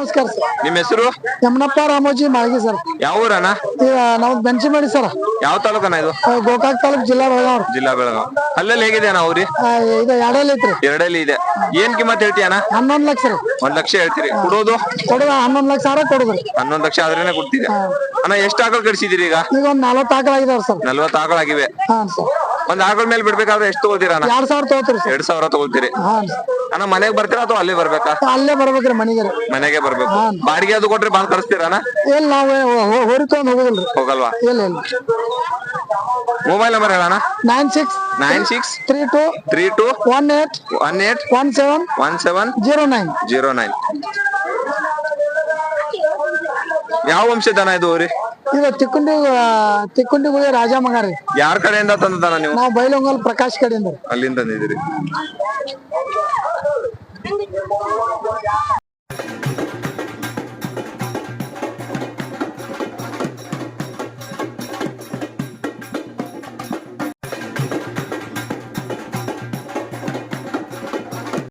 ನಮಸ್ಕಾರ ಸರ್. ನಿಮ್ಮ ಹೆಸರು? ಯಮನಪ್ಪ ರಾಮೋಜಿ ಮಾಳ್ಗಿ ಸರ್. ಯಾವ ಊರಣ ಈಗ ನಾವು ಬೆಂಚಿಮಡಿ ಸರ್. ಯಾವ ತಾಲೂಕನ ಇದು? ಗೋಕಾಕ್ ತಾಲೂಕ್ ಜಿಲ್ಲಾ ಬೆಳಗಾವ್. ಜಿಲ್ಲಾ ಬೆಳಗಾವ್. ಅಲ್ಲೆಲ್ಲ ಹೇಗಿದೆ ಅಣ್ಣ ಅವ್ರಿ ಇದು ಎರಡಲ್ಲಿ ಐತ್ರಿ. ಎರಡಲ್ಲಿ ಇದೆ. ಏನ್ ಕಿಮ್ಮತ್ ಹೇಳ್ತೀಯ ಅಣ್ಣ? ಹನ್ನೊಂದ್ ಲಕ್ಷ ರೀ. ಒಂದ್ ಲಕ್ಷ ಹೇಳ್ತೀರಿ. ಕೊಡೋದು? ಕೊಡುದ ಹನ್ನೊಂದ್ ಲಕ್ಷ ಸಾವಿರ ಕೊಡುದ್ರಿ ಹನ್ನೊಂದ್ ಲಕ್ಷ ಆದ್ರೇನೆ ಕೊಡ್ತೀರಿ. ಅಣ್ಣ ಎಷ್ಟು ಆಕಳ ಕಡಿಸಿದಿರಿ ಈಗ? ಈಗ ಒಂದ್ ನಲ್ವತ್ತು ಆಕಳ ಆಗಿದೆ ಸರ್. ನಲ್ವತ್ತು ಆಕಳಾಗಿವೆ ಹಾ ಸರ್. ಒಂದ್ ಆಕಳ ಮೇಲೆ ಬಿಡ್ಬೇಕಾದ್ರೆ ಎಷ್ಟು ತಗೋತೀರಾ ಅಣ್ಣ? ಎರಡ್ ಸಾವಿರ ತಗೋತೀರಿ ಸರ್. ಎರಡ್ ಸಾವಿರ ತಗೋತೀರಿ. ಹಾಂ ಅಣ್ಣ ಮನೆಗ್ ಬರ್ತೀರಾ ಅಥವಾ ಅಲ್ಲೇ ಬರ್ಬೇಕಾ? ಅಲ್ಲೇ ಬರ್ಬೇಕ್ರಿ ಮನೆಗೆ. ರೀ ಮನೆಗೆ ಬರ್ಬೇಕು. ಬಾಡಿಗೆ ಅದು ಕೊಟ್ರೆ ಬಂದ್ ಕಳಿಸ್ತೀರ ಅಣ್ಣ? ಎಲ್ಲಿ ನಾವು ಹೊರಿ ತಗೊಂಡ್ ಹೋಗುದಿಲ್ರಿ. ಹೋಗಲ್ವಾ? ಇಲ್ಲ ಇಲ್ಲ. Mobile number ಹೇಳಣ್ಣ. Nine six nine six three two three two one eight one eight one seven one seven zero nine zero nine ಯಾವ ವಂಶದನ ಇದು ರೀ ಇದು ತಿಕ್ಕುಂಡಿ ತಿಕ್ಕುಂಡಿ ರಾಜ ಮಗಾರಿ ರೀ. ಯಾರ ಕಡೆಯಿಂದ ತಂದದನ ನೀವು? ನಾವು ಬೈಲೊಂಗಲ್ ಪ್ರಕಾಶ್ ಕಡೆಯಿಂದ ರೀ. ಅಲ್ಲಿಂದ ತಂದಿದ್ದೀರಿ.